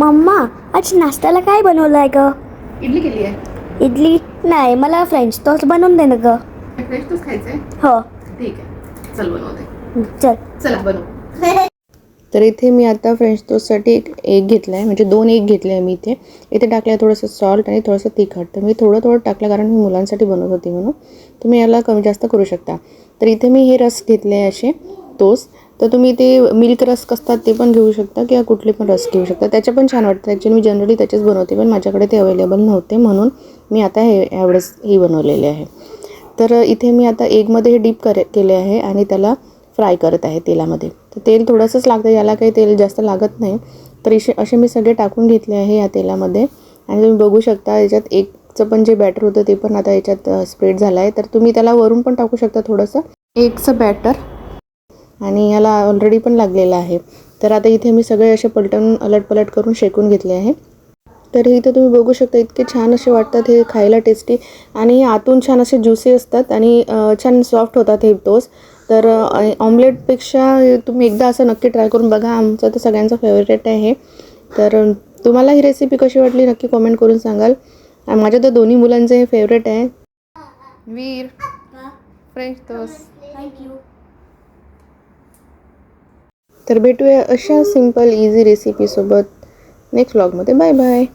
Mamma आज नाश्त्याला काय बनवलं आहे ग? इडली केली आहे. इडली? नाही मला फ्रेंच टॉस्ट बनवून दे ना ग. फ्रेश टोस्ट खायचंय? हो. ठीक आहे. चल बनवते चल. चला बनव. तर इथे मी आता फ्रेंच टोस्टसाठी एक एग घेतला आहे म्हणजे दोन एग घेतले आहे मी इथे. इथे टाकलं आहे थोडंसं सॉल्ट आणि थोडंसं तिखट. तर मी थोडं थोडं टाकलं कारण मी मुलांसाठी बनवत होती म्हणून. तुम्ही याला कमी जास्त करू शकता. तर इथे मी हे रस घेतले आहे असे. टोस्ट. तर तुम्ही ते मिल्क रस्क असतात ते पण घेऊ शकता किंवा कुठले पण रस घेऊ शकता. त्याच्या पण छान वाटतं ॲक्च्युली मी जनरली त्याचेच बनवते पण माझ्याकडे ते अवेलेबल नव्हते म्हणून मी आता हे यावेळेस ही बनवलेले आहे. तर इथे मी आता एगमध्ये हे डीप करे केले आहे आणि त्याला फ्राय करत आहे तेलामध्ये. तर तेल थोडंसंच लागतं याला काही तेल जास्त लागत नाही. तर इशे असे मी सगळे टाकून घेतले आहे या तेलामध्ये. आणि तुम्ही बघू शकता याच्यात एकचं पण जे बॅटर होतं ते पण आता याच्यात स्प्रेड झालं आहे. तर तुम्ही त्याला वरून पण टाकू शकता थोडंसं. एकचं बॅटर आणि याला ऑलरेडी पण लागलेलं आहे. तर आता इथे मी सगळे असे पलटून अलटपलट करून शेकून घेतले आहे. तर इथे तुम्ही बघू शकता इतके छान असे वाटतात हे खायला टेस्टी आणि हे आतून छान असे ज्युसी असतात आणि छान सॉफ्ट होतात हे टोस्ट तर ऑमलेटपेक्षा तुम्ही एकदा असं नक्की ट्राय करून बघा. आमचं तर सगळ्यांचं फेवरेट आहे. हे तर तुम्हाला ही रेसिपी कशी वाटली नक्की कॉमेंट करून सांगाल. आणि माझ्या तर दोन्ही मुलांचं हे फेवरेट आहे. वीर फ्रेंच टोस्ट थँक्यू तर भेटूया अशा सिंपल इझी रेसिपीसोबत नेक्स्ट व्लॉगमध्ये बाय बाय